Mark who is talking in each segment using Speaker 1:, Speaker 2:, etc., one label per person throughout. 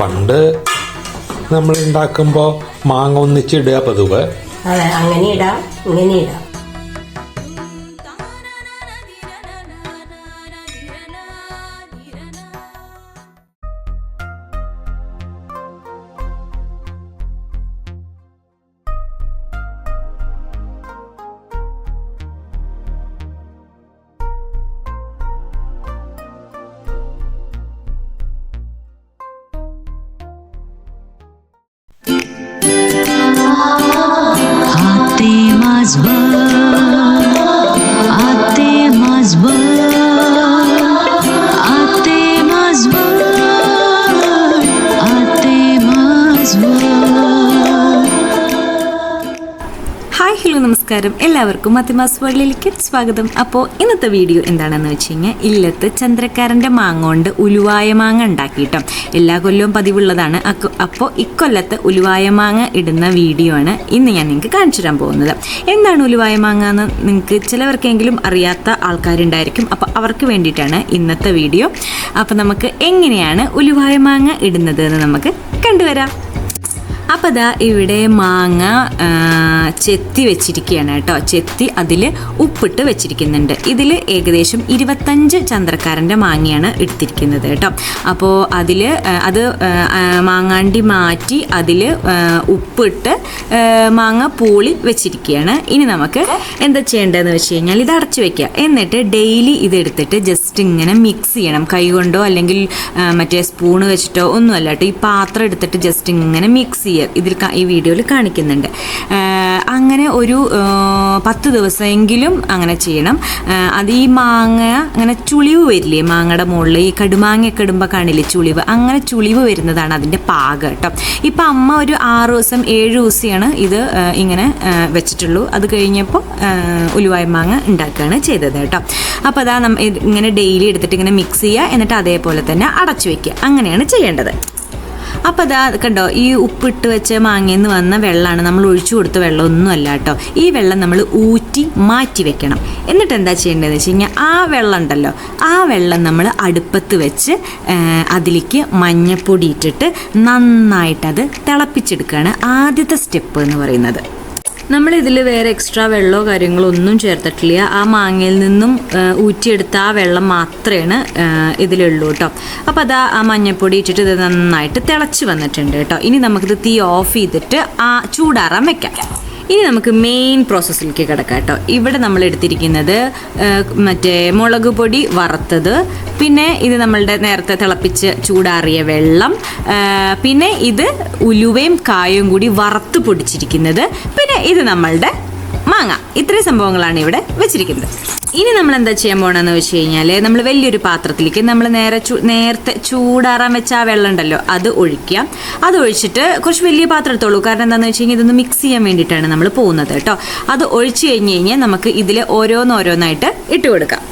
Speaker 1: പണ്ട് നമ്മൾ ഉണ്ടാക്കുമ്പോൾ മാങ്ങ ഒന്നിച്ചിടുക പതിവ്.
Speaker 2: അങ്ങനെ ഇടാം ഇങ്ങനെ ഇടാം.
Speaker 3: Christmas. നമസ്കാരം. എല്ലാവർക്കും മത്തിമാസ് വേൾഡിലേക്ക് സ്വാഗതം. അപ്പോൾ ഇന്നത്തെ വീഡിയോ എന്താണെന്ന് വെച്ച് കഴിഞ്ഞാൽ ഇല്ലത്ത് ചന്ദ്രക്കാരന്റെ മാങ്ങ കൊണ്ട് ഉലുവായ മാങ്ങ ഉണ്ടാക്കിയിട്ടോ എല്ലാ കൊല്ലവും പതിവുള്ളതാണ്. അപ്പോൾ ഇക്കൊല്ലത്ത് ഉലുവായ മാങ്ങ ഇടുന്ന വീഡിയോ ആണ് ഇന്ന് ഞാൻ നിങ്ങൾക്ക് കാണിച്ചു തരാൻ പോകുന്നത്. എന്താണ് ഉലുവായ മാങ്ങ എന്ന് നിങ്ങൾക്ക് ചിലവർക്കെങ്കിലും അറിയാത്ത ആൾക്കാരുണ്ടായിരിക്കും. അപ്പോൾ അവർക്ക് വേണ്ടിയിട്ടാണ് ഇന്നത്തെ വീഡിയോ. അപ്പോൾ നമുക്ക് എങ്ങനെയാണ് ഉലുവായ മാങ്ങ ഇടുന്നത് എന്ന് നമുക്ക് കണ്ടുവരാം. അപ്പോൾ ദാ ഇവിടെ മാങ്ങ ചെത്തി വെച്ചിരിക്കുകയാണ് കേട്ടോ. ചെത്തി അതിൽ ഉപ്പിട്ട് വെച്ചിരിക്കുന്നുണ്ട്. ഇതിൽ ഏകദേശം ഇരുപത്തഞ്ച് ചന്ദ്രക്കാരന്റെ മാങ്ങയാണ് എടുത്തിരിക്കുന്നത് കേട്ടോ. അപ്പോൾ അതിൽ അത് മാങ്ങാണ്ടി മാറ്റി അതിൽ ഉപ്പിട്ട് മാങ്ങ പൂളി വെച്ചിരിക്കുകയാണ് ഇനി നമുക്ക് എന്താ ചെയ്യേണ്ടതെന്ന് വെച്ച് കഴിഞ്ഞാൽ ഇത് അടച്ചു വെക്കുക. എന്നിട്ട് ഡെയിലി ഇതെടുത്തിട്ട് ജസ്റ്റ് ഇങ്ങനെ മിക്സ് ചെയ്യണം. കൈ കൊണ്ടോ അല്ലെങ്കിൽ മറ്റേ സ്പൂണ് വെച്ചിട്ടോ ഒന്നുമല്ല കേട്ടോ. ഈ പാത്രം എടുത്തിട്ട് ജസ്റ്റ് ഇങ്ങനെ മിക്സ് ഇതിൽ ഈ വീഡിയോയിൽ കാണിക്കുന്നുണ്ട്. അങ്ങനെ ഒരു പത്ത് ദിവസമെങ്കിലും അങ്ങനെ ചെയ്യണം. അത് ഈ മാങ്ങ അങ്ങനെ ചുളിവ് വരില്ലേ? മാങ്ങയുടെ മുകളിൽ ഈ കടുമാങ്ങയൊക്കെ ഇടുമ്പോൾ കാണില്ലേ ചുളിവ്? അങ്ങനെ ചുളിവ് വരുന്നതാണ് അതിന്റെ പാകം കേട്ടോ. ഇപ്പം അമ്മ ഒരു ആറ് ദിവസം ഏഴ് ദിവസമാണ് ഇത് ഇങ്ങനെ വെച്ചിട്ടുള്ളൂ. അത് കഴിഞ്ഞപ്പോൾ ഉലുവായ മാങ്ങ ഉണ്ടാക്കുകയാണ് ചെയ്തത് കേട്ടോ. അപ്പോൾ അതാ ഇങ്ങനെ ഡെയിലി എടുത്തിട്ട് ഇങ്ങനെ മിക്സ് ചെയ്യുക. എന്നിട്ട് അതേപോലെ തന്നെ അടച്ചു വയ്ക്കുക അങ്ങനെയാണ് ചെയ്യേണ്ടത്. അപ്പോൾ അതാ കണ്ടോ ഈ ഉപ്പിട്ട് വെച്ച മാങ്ങയെന്ന് വന്ന വെള്ളമാണ് നമ്മൾ ഒഴിച്ചു കൊടുത്ത വെള്ളമൊന്നും അല്ല കേട്ടോ. ഈ വെള്ളം നമ്മൾ ഊറ്റി മാറ്റി വെക്കണം. എന്നിട്ട് എന്താ ചെയ്യേണ്ടതെന്ന് വെച്ച് കഴിഞ്ഞാൽ ആ വെള്ളം ഉണ്ടല്ലോ ആ വെള്ളം നമ്മൾ അടുപ്പത്ത് വെച്ച് അതിലേക്ക് മഞ്ഞപ്പൊടി ഇട്ടിട്ട് നന്നായിട്ടത് തിളപ്പിച്ചെടുക്കുകയാണ് ആദ്യത്തെ സ്റ്റെപ്പ് എന്ന് പറയുന്നത്. നമ്മൾ ഇതിൽ വേറെ എക്സ്ട്രാ വെള്ളമോ കാര്യങ്ങളോ ഒന്നും ചേർത്തിട്ടില്ല. ആ മാങ്ങയിൽ നിന്നും ഊറ്റിയെടുത്ത ആ വെള്ളം മാത്രമാണ് ഇതിലുള്ളൂ കേട്ടോ അപ്പോൾ അതാ ആ മഞ്ഞപ്പൊടി ഇട്ടിട്ട് ഇത് നന്നായിട്ട് തിളച്ച് വന്നിട്ടുണ്ട് കേട്ടോ ഇനി നമുക്കിത് തീ ഓഫ് ചെയ്തിട്ട് ആ ചൂടാറാൻ വെക്കാം. ഇനി നമുക്ക് മെയിൻ പ്രോസസ്സിലേക്ക് കിടക്കാം കേട്ടോ. ഇവിടെ നമ്മൾ എടുത്തിരിക്കുന്നത് മറ്റേ മുളക് പൊടി വറുത്തത് പിന്നെ ഇത് നമ്മളുടെ നേരത്തെ തിളപ്പിച്ച് ചൂടാറിയ വെള്ളം പിന്നെ ഇത് ഉലുവയും കായും കൂടി വറുത്ത് പൊടിച്ചിരിക്കുന്നത് പിന്നെ ഇത് നമ്മളുടെ മാങ്ങ ഇത്രയും സംഭവങ്ങളാണ് ഇവിടെ വെച്ചിരിക്കുന്നത്. ഇനി നമ്മൾ എന്താ ചെയ്യാൻ പോകണമെന്ന് വെച്ച് കഴിഞ്ഞാൽ നമ്മൾ വലിയൊരു പാത്രത്തിലേക്ക് നമ്മൾ നേരെ ചൂ നേരത്തെ ചൂടാറാൻ വെച്ച ആ വെള്ളം ഉണ്ടല്ലോ അത് ഒഴിക്കുക. അത് ഒഴിച്ചിട്ട് കുറച്ച് വലിയ പാത്രം എടുത്തോളൂ. കാരണം എന്താണെന്ന് വെച്ച് കഴിഞ്ഞാൽ ഇതൊന്ന് മിക്സ് ചെയ്യാൻ വേണ്ടിയിട്ടാണ് നമ്മൾ പോകുന്നത് കേട്ടോ. അത് ഒഴിച്ച് കഴിഞ്ഞ് കഴിഞ്ഞാൽ നമുക്ക് ഇതിൽ ഓരോന്നോരോന്നായിട്ട് ഇട്ട് കൊടുക്കാം.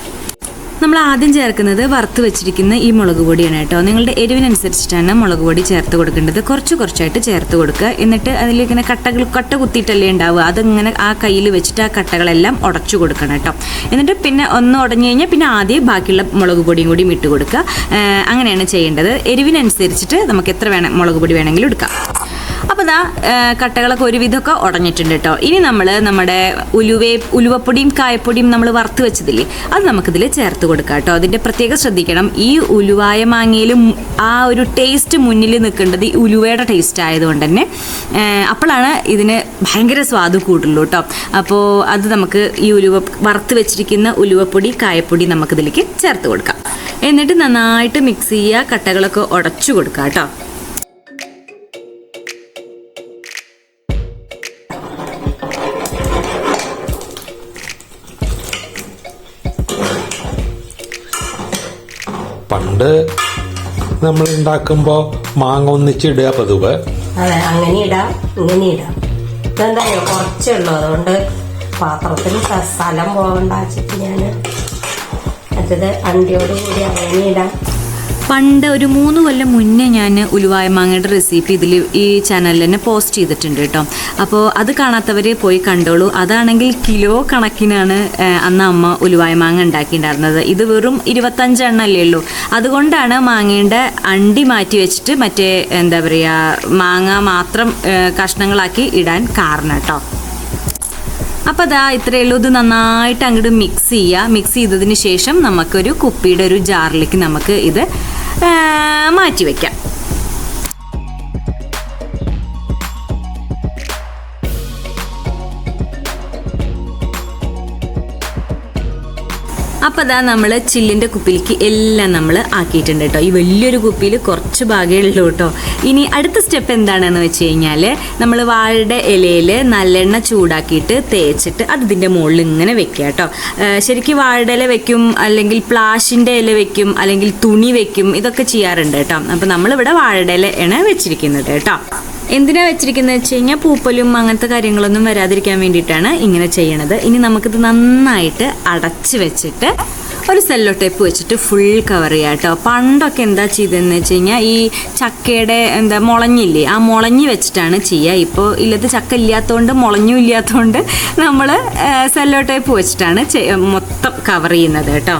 Speaker 3: നമ്മൾ ആദ്യം ചേർക്കുന്നത് വറുത്ത് വെച്ചിരിക്കുന്ന ഈ മുളക് പൊടിയാണ് കേട്ടോ. നിങ്ങളുടെ എരിവിനനുസരിച്ചിട്ടാണ് മുളക് പൊടി ചേർത്ത് കൊടുക്കേണ്ടത്. കുറച്ച് കുറച്ചായിട്ട് ചേർത്ത് കൊടുക്കുക. എന്നിട്ട് അതിലിങ്ങനെ കട്ടകൾ കട്ട കുത്തിയിട്ടല്ലേ ഉണ്ടാവുക. അതിങ്ങനെ ആ കയ്യിൽ വെച്ചിട്ട് ആ കട്ടകളെല്ലാം ഉടച്ചു കൊടുക്കണം കേട്ടോ. എന്നിട്ട് പിന്നെ ഒന്ന് ഉടഞ്ഞു കഴിഞ്ഞാൽ പിന്നെ ആദ്യം ബാക്കിയുള്ള മുളക് പൊടിയും കൂടി ഇട്ട് കൊടുക്കുക. അങ്ങനെയാണ് ചെയ്യേണ്ടത്. എരിവിനനുസരിച്ചിട്ട് നമുക്ക് എത്ര വേണം മുളക് പൊടി വേണമെങ്കിലും എടുക്കാം. അപ്പോൾ ആ, കട്ടകളൊക്കെ ഒരുവിധമൊക്കെ ഉടഞ്ഞിട്ടുണ്ട് കേട്ടോ ഇനി നമ്മൾ നമ്മുടെ ഉലുവേ ഉലുവപ്പൊടിയും കായപ്പൊടിയും നമ്മൾ വറുത്ത് വെച്ചതില്ലേ അത് നമുക്കിതിൽ ചേർത്ത് കൊടുക്കാം കേട്ടോ അതിന്റെ പ്രത്യേകം ശ്രദ്ധിക്കണം. ഈ ഉലുവായ മാങ്ങയിലും ആ ഒരു ടേസ്റ്റ് മുന്നിൽ നിൽക്കേണ്ടത് ഈ ഉലുവയുടെ ടേസ്റ്റ് ആയതുകൊണ്ട് തന്നെ അപ്പോഴാണ് ഇതിന് ഭയങ്കര സ്വാദ് കൂടുള്ളൂ കേട്ടോ അപ്പോൾ അത് നമുക്ക് ഈ ഉലുവ വറുത്ത് വെച്ചിരിക്കുന്ന ഉലുവപ്പൊടി കായപ്പൊടി നമുക്കിതിലേക്ക് ചേർത്ത് കൊടുക്കാം. എന്നിട്ട് നന്നായിട്ട് മിക്സ് ചെയ്യുക കട്ടകളൊക്കെ ഉടച്ചു കൊടുക്കാം കേട്ടോ
Speaker 1: പണ്ട് നമ്മൾ ഉണ്ടാക്കുമ്പോൾ മാങ്ങ ഒന്നിച്ചിടുക പതിവ്.
Speaker 2: അതെ അങ്ങനെ ഇടാം ഇങ്ങനെ ഇടാം. ഇതെന്തായാലും കുറച്ചേ ഉള്ളൂ. അതുകൊണ്ട് പാത്രത്തിൽ സ്ഥ- സ്ഥലം പോകണ്ട വെച്ചിട്ട് ഞാൻ മറ്റത് അണ്ടിയോട് കൂടി അങ്ങനെ ഇടാം.
Speaker 3: പണ്ട് ഒരു മൂന്ന് കൊല്ലം മുന്നേ ഞാൻ ഉലുവായ മാങ്ങയുടെ റെസിപ്പി ഇതിൽ ഈ ചാനലിൽ തന്നെ പോസ്റ്റ് ചെയ്തിട്ടുണ്ട് കേട്ടോ. അപ്പോൾ അത് കാണാത്തവർ പോയി കണ്ടോളൂ. അതാണെങ്കിൽ കിലോ കണക്കിനാണ് അന്ന് അമ്മ ഉലുവായ മാങ്ങ ഉണ്ടാക്കിയിട്ടുണ്ടായിരുന്നത്. ഇത് വെറും ഇരുപത്തഞ്ചെണ്ണല്ലേ ഉള്ളൂ. അതുകൊണ്ടാണ് മാങ്ങയുടെ അണ്ടി മാറ്റി വെച്ചിട്ട് മറ്റേ എന്താ പറയുക മാങ്ങ മാത്രം കഷ്ണങ്ങളാക്കി ഇടാൻ കാരണം കേട്ടോ. അപ്പോൾ അതാ ഇത്രയേ ഉള്ളൂ. ഇത് നന്നായിട്ട് അങ്ങോട്ട് മിക്സ് ചെയ്യുക മിക്സ് ചെയ്തതിന് ശേഷം നമുക്കൊരു കുപ്പിയുടെ ഒരു ജാറിലേക്ക് നമുക്ക് ഇത് മാറ്റി വയ്ക്കാം അപ്പോൾ അതാ നമ്മൾ ചില്ലിന്റെ കുപ്പിയിലേക്ക് എല്ലാം നമ്മൾ ആക്കിയിട്ടുണ്ട് കേട്ടോ ഈ വലിയൊരു കുപ്പിയിൽ കുറച്ച് ഭാഗമേ ഉള്ളൂ കേട്ടോ ഇനി അടുത്ത സ്റ്റെപ്പ് എന്താണെന്ന് വെച്ച് കഴിഞ്ഞാൽ നമ്മൾ വാഴയുടെ ഇലയിൽ നല്ലെണ്ണ ചൂടാക്കിയിട്ട് തേച്ചിട്ട് അത് ഇതിന്റെ മുകളിൽ ഇങ്ങനെ വെക്കുക കേട്ടോ ശരിക്കും വാഴയുടെ ഇല വെക്കും അല്ലെങ്കിൽ പ്ലാഷിന്റെ ഇല വെക്കും അല്ലെങ്കിൽ തുണി വെക്കും ഇതൊക്കെ ചെയ്യാറുണ്ട് കേട്ടോ അപ്പോൾ നമ്മളിവിടെ വാഴയുടെ ഇല ആണ് വെച്ചിരിക്കുന്നത് കേട്ടോ എന്തിനാ വെച്ചിരിക്കുന്നത് വെച്ച് കഴിഞ്ഞാൽ പൂപ്പലും അങ്ങനത്തെ കാര്യങ്ങളൊന്നും വരാതിരിക്കാൻ വേണ്ടിയിട്ടാണ് ഇങ്ങനെ ചെയ്യണത്. ഇനി നമുക്കിത് നന്നായിട്ട് അടച്ച് വെച്ചിട്ട് ഒരു സെല്ലോ ടേപ്പ് വെച്ചിട്ട് ഫുൾ കവർ ചെയ്യാം കേട്ടോ. പണ്ടൊക്കെ എന്താ ചെയ്തതെന്ന് വെച്ച് കഴിഞ്ഞാൽ ഈ ചക്കയുടെ എന്താ മുളഞ്ഞില്ലേ ആ മുളഞ്ഞ് വെച്ചിട്ടാണ് ചെയ്യുക ഇപ്പോൾ ഇല്ലത്തെ ചക്ക ഇല്ലാത്തതുകൊണ്ട് മുളഞ്ഞും ഇല്ലാത്തതുകൊണ്ട് നമ്മൾ സെല്ലോ ടേപ്പ് വെച്ചിട്ടാണ് മൊത്തം കവർ ചെയ്യുന്നത് കേട്ടോ.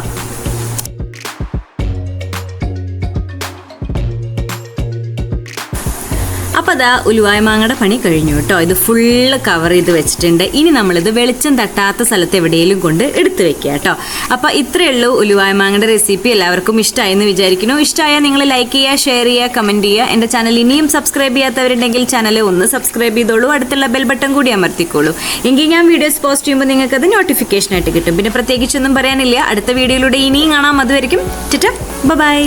Speaker 3: അതാ ഉലുവായ മാങ്ങയുടെ പണി കഴിഞ്ഞു കേട്ടോ. ഇത് ഫുള്ള് കവർ ചെയ്ത് വെച്ചിട്ടുണ്ട്. ഇനി നമ്മളിത് വെളിച്ചം തട്ടാത്ത സ്ഥലത്ത് എവിടെയെങ്കിലും കൊണ്ട് എടുത്തു വെക്കുക കേട്ടോ. അപ്പോൾ ഇത്രയേ ഉള്ളൂ ഉലുവായ മാങ്ങയുടെ റെസിപ്പി എല്ലാവർക്കും ഇഷ്ടമായി എന്ന് വിചാരിക്കുന്നു. ഇഷ്ടമായാൽ നിങ്ങൾ ലൈക്ക് ചെയ്യുക ഷെയർ ചെയ്യുക കമന്റ് ചെയ്യുക. എന്റെ ചാനൽ ഇനിയും സബ്സ്ക്രൈബ് ചെയ്യാത്തവരുണ്ടെങ്കിൽ ചാനൽ ഒന്ന് സബ്സ്ക്രൈബ് ചെയ്തോളൂ. അടുത്തുള്ള ബെൽ ബട്ടൺ കൂടി അമർത്തിക്കോളൂ. എങ്കിൽ ഞാൻ വീഡിയോസ് പോസ്റ്റ് ചെയ്യുമ്പോൾ നിങ്ങൾക്ക് അത് നോട്ടിഫിക്കേഷൻ ആയിട്ട് കിട്ടും. പിന്നെ പ്രത്യേകിച്ചൊന്നും പറയാനില്ല. അടുത്ത വീഡിയോയിലൂടെ ഇനിയും കാണാം. അതുവരെയും ബൈ